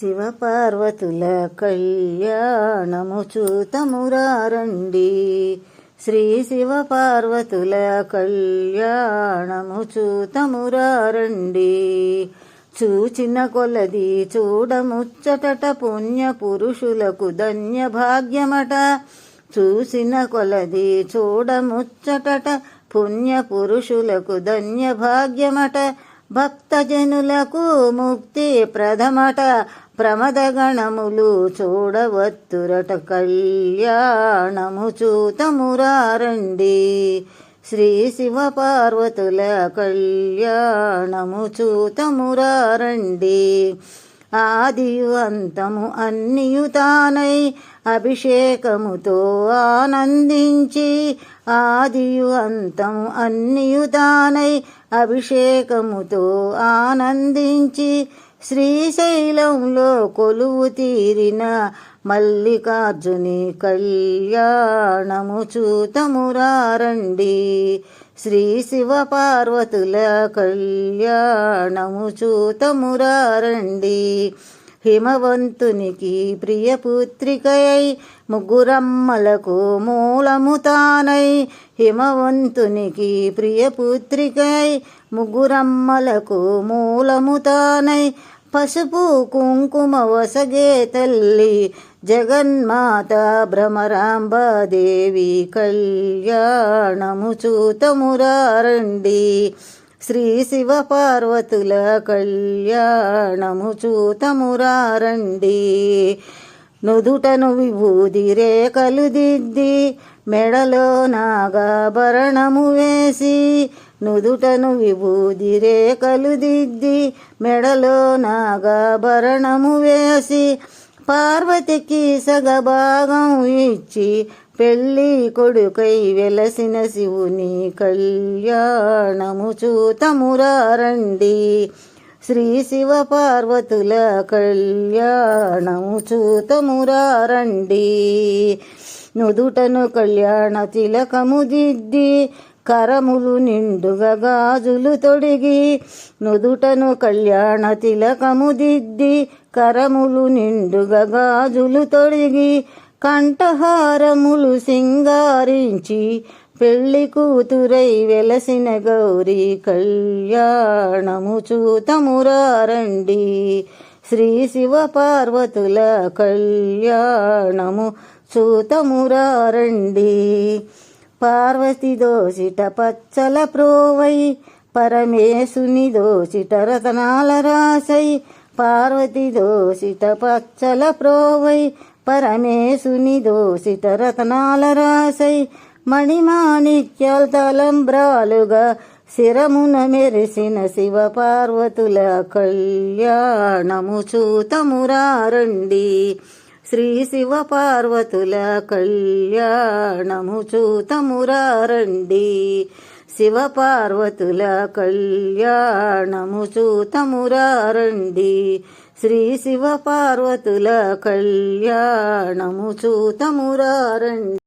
శివపార్వతుల కళ్యాణము చూతమురారండి శ్రీ శివపార్వతుల కళ్యాణము చూతమురారండి చూచిన కొలది చూడముచ్చటట పుణ్య పురుషులకు ధన్య భాగ్యమట. చూసిన కొలది చూడముచ్చటట పుణ్య పురుషులకు ధన్య భాగ్యమట. భక్తజనులకు ముక్తి ప్రథమట. ప్రమదగణములు చూడవత్తురట కళ్యాణము చూతమురారండి. శ్రీ శివ పార్వతుల కళ్యాణము చూతమురారండి. ఆదియు అంతము అన్నియు తానై అభిషేకముతో ఆనందించి ఆదియు అంతము అన్నియు తానై అభిషేకముతో ఆనందించి శ్రీశైలంలో కొలువు తీరిన మల్లికార్జుని కళ్యాణము చూతమురారండి శ్రీ శివ పార్వతుల కళ్యాణము చూతమురారండి హిమవంతునికి ప్రియపుత్రికయై ముగ్గురమ్మలకు మూలము తానై. హిమవంతునికి ప్రియపుత్రికై ముగ్గురమ్మలకు మూలము తానై. పసుపు కుంకుమ వసగే తల్లి జగన్మాత భ్రమరాంబాదేవి కళ్యాణము చూతమురారండి. శ్రీ శివ పార్వతుల కళ్యాణము చూతమురారండి నుదుటను విభూది రేఖలు దిద్ది మెడలో నాగాభరణము వేసి నుదుటను విభూది రేఖలు దిద్ది మెడలో నాగాభరణము వేసి పార్వతికి సగభాగం ఇచ్చి పెళ్ళి కొడుకై వెలసిన శివుని కళ్యాణము చూతమురారండి శ్రీ శివ పార్వతుల కళ్యాణము చూతమురారండి నుదుటను కళ్యాణ తిలకము దిద్ది కరములు నిండుగా గాజులు తొడిగి నుదుటను కళ్యాణ తిలకము దిద్ది కరములు నిండుగా గాజులు తొడిగి కంఠహారములు సింగారించి పెళ్ళి కూతురై వెలసిన గౌరీ కళ్యాణము చూతమురారండి. శ్రీ శివ పార్వతుల కళ్యాణము చూతమురారండి. పార్వతి దోసిట పచ్చల ప్రోవై పరమేశుని దోసిట రతనాల రాసై పార్వతి దోసిట పచ్చల ప్రోవై పరమేశుని దోషిత రతనాల రాసై మణిమాణిక్యాల తలంబ్రాలుగా శిరమున మెరిసిన శివ పార్వతుల కళ్యాణము చూతమురారండి శ్రీ శివ పార్వతుల కళ్యాణము చూతమురారండి శివ పార్వతుల కళ్యాణము చూతమురారండి శ్రీ శివ పార్వతుల కళ్యాణము చూతమురారండి